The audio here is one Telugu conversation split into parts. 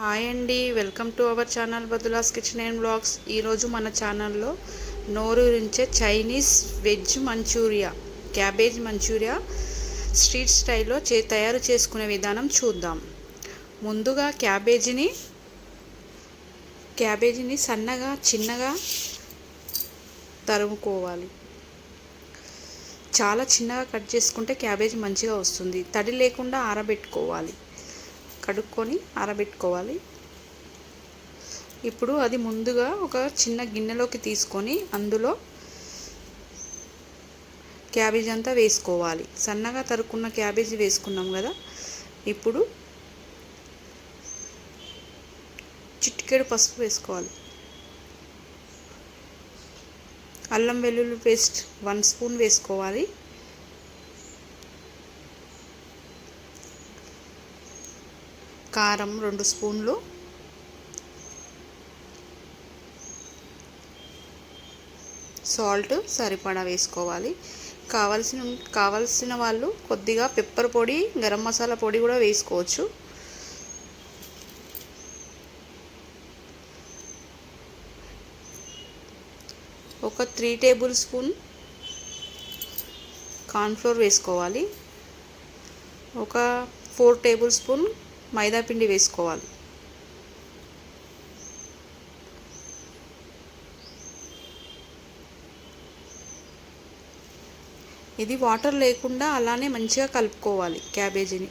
హాయ్ అండి వెల్కమ్ టు అవర్ ఛానల్ బదులాస్ కిచెన్ అండ్ బ్లాగ్స్. ఈరోజు మన ఛానల్లో నోరూరించే Chinese veg manchurian cabbage manchurian street స్టైల్లో చే తయారు చేసుకునే విధానం చూద్దాం. ముందుగా క్యాబేజీని క్యాబేజీని సన్నగా చిన్నగా తరుముకోవాలి. చాలా చిన్నగా కట్ చేసుకుంటే క్యాబేజ్ మంచిగా వస్తుంది. తడి లేకుండా ఆరబెట్టుకోవాలి. కడుక్కొని ఆరబెట్టుకోవాలి. ఇప్పుడు అది ముందుగా ఒక చిన్న గిన్నెలోకి తీసుకొని అందులో క్యాబేజీ అంతా వేసుకోవాలి. సన్నగా తరుక్కున్న క్యాబేజీ వేసుకున్నాం కదా. ఇప్పుడు చిటికెడు పసుపు వేసుకోవాలి. అల్లం వెల్లుల్లి పేస్ట్ వన్ స్పూన్ వేసుకోవాలి. కారం రెండు స్పూన్లు. సాల్ట్ సరిపడా వేసుకోవాలి. కావలసిన కావలసిన వాళ్ళు కొద్దిగా పెప్పర్ పొడి గరం మసాలా పొడి కూడా వేసుకోవచ్చు. ఒక త్రీ టేబుల్ స్పూన్ కార్న్ఫ్లోర్ వేసుకోవాలి. ఒక ఫోర్ టేబుల్ స్పూన్ మైదాపిండి వేసుకోవాలి. ఇది వాటర్ లేకుండా అలానే మంచిగా కలుపుకోవాలి క్యాబేజీని.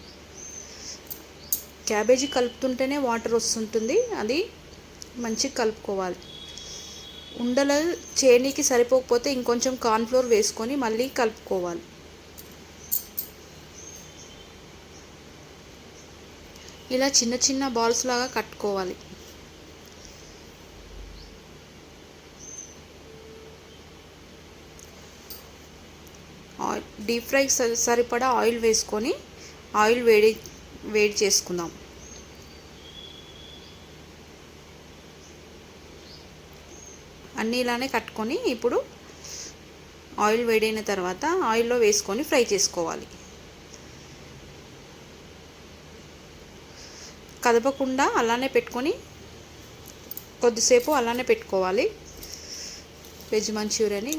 క్యాబేజీ కలుపుతుంటేనే వాటర్ వస్తుంటుంది అది మంచిగా కలుపుకోవాలి. ఉండలు చేనీకి సరిపోకపోతే ఇంకొంచెం కార్న్ఫ్లోర్ వేసుకొని మళ్ళీ కలుపుకోవాలి. ఇలా చిన్న చిన్న బాల్స్ లాగా కట్టుకోవాలి. డీప్ ఫ్రై సరిపడా ఆయిల్ వేసుకొని ఆయిల్ వేడి వేడి చేసుకుందాం. అన్నీ ఇలానే కట్టుకొని ఇప్పుడు ఆయిల్ వేడైన తర్వాత ఆయిల్లో వేసుకొని ఫ్రై చేసుకోవాలి. కదపకుండా అలానే పెట్టుకొని కొద్దిసేపు అలానే పెట్టుకోవాలి. వెజ్ మంచూరియాని.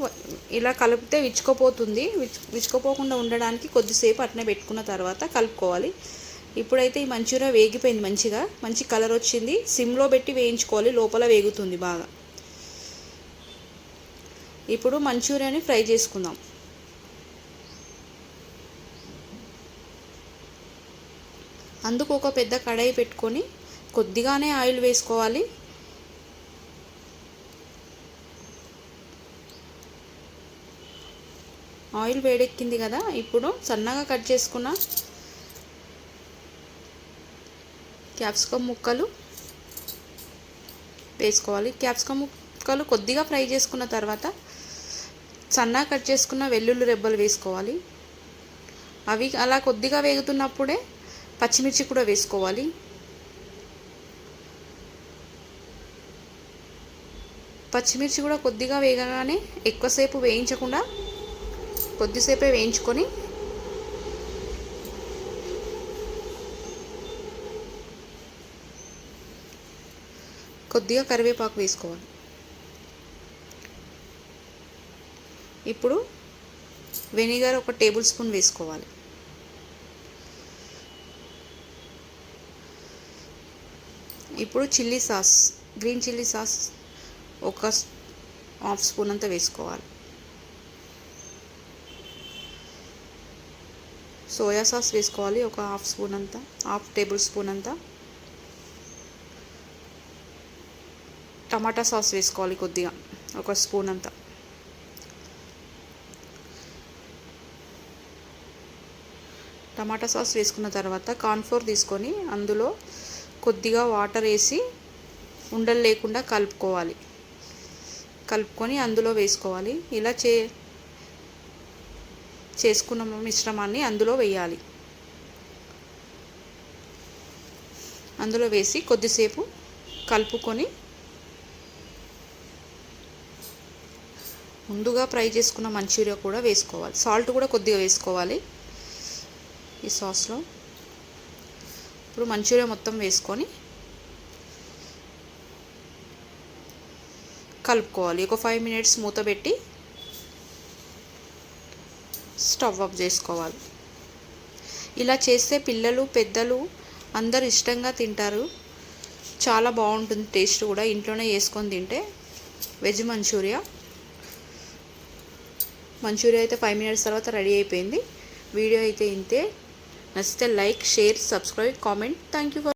ఇలా కలిపితే విచ్చుకోపోతుంది. విచ్చుకోపోకుండా ఉండడానికి కొద్దిసేపు అట్నే పెట్టుకున్న తర్వాత కలుపుకోవాలి. ఇప్పుడైతే ఈ మంచూరియా వేగిపోయింది మంచిగా. మంచి కలర్ వచ్చింది. సిమ్లో పెట్టి వేయించుకోవాలి. లోపల వేగుతుంది బాగా. ఇప్పుడు మంచూరియాని ఫ్రై చేసుకుందాం. అందుకు ఒక పెద్ద కడాయి పెట్టుకొని కొద్దిగానే ఆయిల్ వేసుకోవాలి. ఆయిల్ వేడెక్కింది కదా ఇప్పుడు సన్నగా కట్ చేసుకున్న క్యాప్సికమ్ ముక్కలు వేసుకోవాలి. క్యాప్సికమ్ ముక్కలు కొద్దిగా ఫ్రై చేసుకున్న తర్వాత సన్నగా కట్ చేసుకున్న వెల్లుల్లి రెబ్బలు వేసుకోవాలి. అవి అలా కొద్దిగా వేగుతున్నప్పుడే పచ్చిమిర్చి కూడా వేసుకోవాలి. పచ్చిమిర్చి కూడా కొద్దిగా వేగగానే ఎక్కువసేపు వేయించకుండా కొద్దిసేపే వేయించుకొని కొద్దిగా కరివేపాకు వేసుకోవాలి. ఇప్పుడు వెనిగర్ ఒక టేబుల్ స్పూన్ వేసుకోవాలి. ఇప్పుడు chilli sauce green chilli sauce ఒక హాఫ్ స్పూన్ అంతా వేసుకోవాలి. సోయా సాస్ వేసుకోవాలి ఒక హాఫ్ స్పూన్ అంతా హాఫ్ టేబుల్ స్పూన్ అంతా. టమాటా సాస్ వేసుకోవాలి కొద్దిగా ఒక స్పూన్ అంతా. టమాటా సాస్ వేసుకున్న తర్వాత కార్న్ఫ్లోర్ తీసుకొని అందులో కొద్దిగా వాటర్ వేసి ఉండలు లేకుండా కలుపుకోవాలి. కలుపుకొని అందులో వేసుకోవాలి. ఇలా చే చేసుకున్న మిశ్రమాన్ని అందులో వేయాలి. అందులో వేసి కొద్దిసేపు కలుపుకొని ముందుగా ఫ్రై చేసుకున్న మంచూరియా కూడా వేసుకోవాలి. సాల్ట్ కూడా కొద్దిగా వేసుకోవాలి ఈ సాస్లో. ఇప్పుడు మంచూరియా మొత్తం వేసుకొని కలుపుకోవాలి. ఒక ఫైవ్ మినిట్స్ మూత పెట్టి స్టవ్ ఆఫ్ చేసుకోవాలి. ఇలా చేస్తే పిల్లలు పెద్దలు అందరు ఇష్టంగా తింటారు. చాలా బాగుంటుంది టేస్ట్ కూడా. ఇంట్లోనే చేసుకొని తింటే వెజ్ మంచూరియా. మంచూరియా అయితే ఫైవ్ మినిట్స్ తర్వాత రెడీ అయిపోయింది. వీడియో అయితే ఇంతే. नमस्ते। Like share subscribe comment thank you